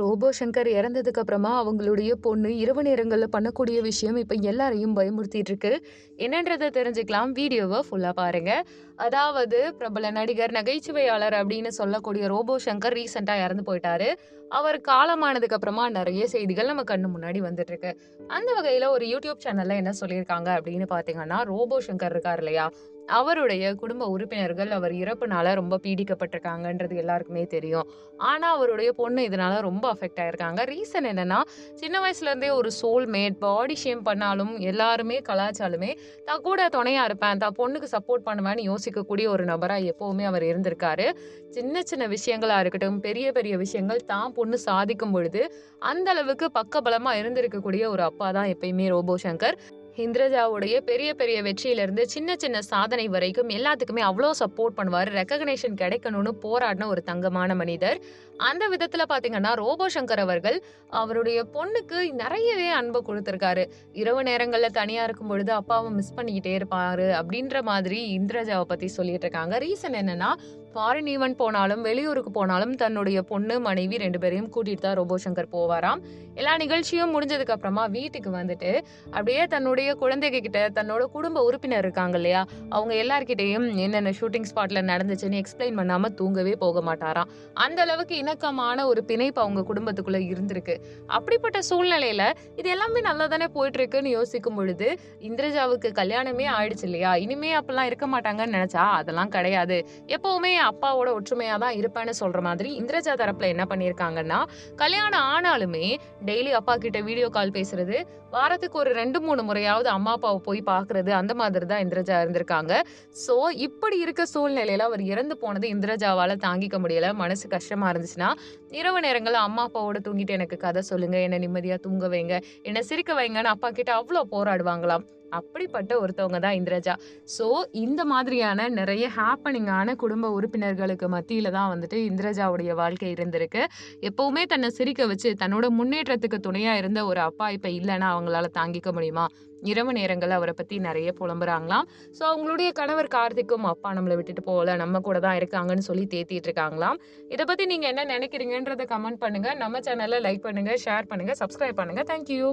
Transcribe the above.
Robot Shankar இறந்ததுக்கு அப்புறமா அவங்களுடைய பொண்ணு இரவு நேரங்களில் பண்ணக்கூடிய விஷயம் இப்போ எல்லாரையும் பயமுறுத்திட்டு இருக்கு. என்னன்றதை தெரிஞ்சுக்கலாம். வீடியோவை ஃபுல்லாக பாருங்க. அதாவது பிரபல நடிகர் நகைச்சுவையாளர் அப்படின்னு சொல்லக்கூடிய ரோபோ சங்கர் ரீசெண்டாக இறந்து போயிட்டாரு. அவர் காலமானதுக்கு அப்புறமா நிறைய செய்திகள் நம்ம கண்ணு முன்னாடி வந்துட்டு இருக்கு. அந்த வகையில் ஒரு யூடியூப் சேனல்ல என்ன சொல்லியிருக்காங்க அப்படின்னு பார்த்தீங்கன்னா ரோபோ சங்கர் இருக்கார் இல்லையா? அவருடைய குடும்ப உறுப்பினர்கள் அவர் இறப்புனால ரொம்ப பீடிக்கப்பட்டிருக்காங்கன்றது எல்லாருக்குமே தெரியும். ஆனால் அவருடைய பொண்ணு இதனால ரொம்ப அஃபெக்ட் ஆயிருக்காங்க. ரீசன் என்னன்னா சின்ன வயசுலேருந்தே ஒரு சோல்மேட் பாடி ஷேம் பண்ணாலும் எல்லாருமே கலாச்சாலுமே தான் கூட துணையாக இருப்பேன் தான் பொண்ணுக்கு சப்போர்ட் பண்ணுவேன்னு யோசிக்கக்கூடிய ஒரு நபராக எப்போவுமே அவர் இருந்திருக்காரு. சின்ன சின்ன விஷயங்களாக இருக்கட்டும் பெரிய பெரிய விஷயங்கள் தான் பொண்ணு சாதிக்கும் பொழுது அந்த அளவுக்கு பக்கபலமாக இருந்திருக்கக்கூடிய ஒரு அப்பா தான் எப்பயுமே ரோபோ சங்கர். இந்திரஜாவுடைய பெரிய பெரிய வெற்றியிலிருந்து சின்ன சின்ன சாதனை வரைக்கும் எல்லாத்துக்குமே அவ்வளோ சப்போர்ட் பண்ணுவார். ரெக்கக்னேஷன் கிடைக்கணும்னு போராடின ஒரு தங்கமான மனிதர். அந்த விதத்தில் பார்த்தீங்கன்னா ரோபோ சங்கர் அவர்கள் அவருடைய பொண்ணுக்கு நிறையவே அன்பை கொடுத்துருக்காரு. இரவு நேரங்களில் தனியாக இருக்கும் பொழுது அப்பாவை மிஸ் பண்ணிக்கிட்டே இருப்பாரு அப்படின்ற மாதிரி இந்திரஜாவை பற்றி சொல்லிட்டு இருக்காங்க. ரீசன் என்னன்னா ஃபாரின் ஈவெண்ட் போனாலும் வெளியூருக்கு போனாலும் தன்னுடைய பொண்ணு மனைவி ரெண்டு பேரையும் கூட்டிகிட்டு தான் ரோபோ சங்கர் போவாராம். எல்லா நிகழ்ச்சியும் முடிஞ்சதுக்கு அப்புறமா வீட்டுக்கு வந்துட்டு அப்படியே தன்னுடைய குழந்தைங்க கிட்ட தன்னோட குடும்ப உறுப்பினர் இருக்காங்க இல்லையா? அவங்க எல்லார்கிட்டையும் என்னென்ன ஷூட்டிங் ஸ்பாட்ல நடந்துச்சுன்னு எக்ஸ்பிளைன் பண்ணாம தூங்கவே போக மாட்டாராம். அந்த அளவுக்கு இணக்கமான ஒரு பிணைப்பு அவங்க குடும்பத்துக்குள்ள இருந்திருக்கு. அப்படிப்பட்ட சூழ்நிலையில இது எல்லாமே நல்லா தானே போயிட்டு இருக்குன்னு யோசிக்கும் பொழுது இந்திரஜாவுக்கு கல்யாணமே ஆயிடுச்சு இல்லையா? இனிமே அப்பெல்லாம் இருக்க மாட்டாங்கன்னு நினைச்சா அதெல்லாம் கிடையாது. எப்பவுமே அப்பாவோட ஒற்றுமையா தான் இருப்பேன்னு சொல்ற மாதிரி இந்திரஜா தரப்புல என்ன பண்ணியிருக்காங்கன்னா கல்யாணம் ஆனாலுமே டெய்லி அப்பா கிட்ட வீடியோ கால் பேசுறது வாரத்துக்கு ஒரு ரெண்டு மூணு முறையாவது அம்மா அப்பாவை போய் பார்க்கறது அந்த மாதிரி தான் இந்திரஜா இருந்திருக்காங்க. ஸோ இப்படி இருக்க சூழ்நிலையில அவர் இறந்து போனது இந்திரஜாவால் தாங்கிக்க முடியல. மனசு கஷ்டமாக இருந்துச்சுன்னா இரவு நேரங்களில் அம்மா அப்பாவோட தூங்கிட்டு எனக்கு கதை சொல்லுங்கள் என்னை நிம்மதியாக தூங்க வைங்க என்னை சிரிக்க வைங்கன்னு அப்பா கிட்ட அவ்வளோ போராடுவாங்களாம். அப்படிப்பட்ட ஒருத்தவங்க தான் இந்திரஜா. ஸோ இந்த மாதிரியான நிறைய ஹாப்பனிங்கான குடும்ப உறுப்பினர்களுக்கு மத்தியில் தான் வந்துட்டு இந்திரஜாவுடைய வாழ்க்கை இருந்திருக்கு. எப்போவுமே தன்னை சிரிக்க வச்சு தன்னோட முன்னேற்றத்துக்கு துணையாக இருந்த ஒரு அப்பா இப்போ இல்லைன்னா அவங்களால தாங்கிக்க முடியுமா? இரவு நேரங்கள் அவரை பற்றி நிறைய புலம்புறாங்களாம். ஸோ அவங்களுடைய கணவர் கார்த்திக்கும் அப்பா நம்மளை விட்டுட்டு போகல நம்ம கூட தான் இருக்காங்கன்னு சொல்லி தேத்திட்டு இருக்காங்களாம். இதை பற்றி நீங்கள் என்ன நினைக்கிறீங்கன்றத கமெண்ட் பண்ணுங்க. நம்ம சேனலை லைக் பண்ணுங்கள் ஷேர் பண்ணுங்கள் சப்ஸ்கிரைப் பண்ணுங்க. தேங்க்யூ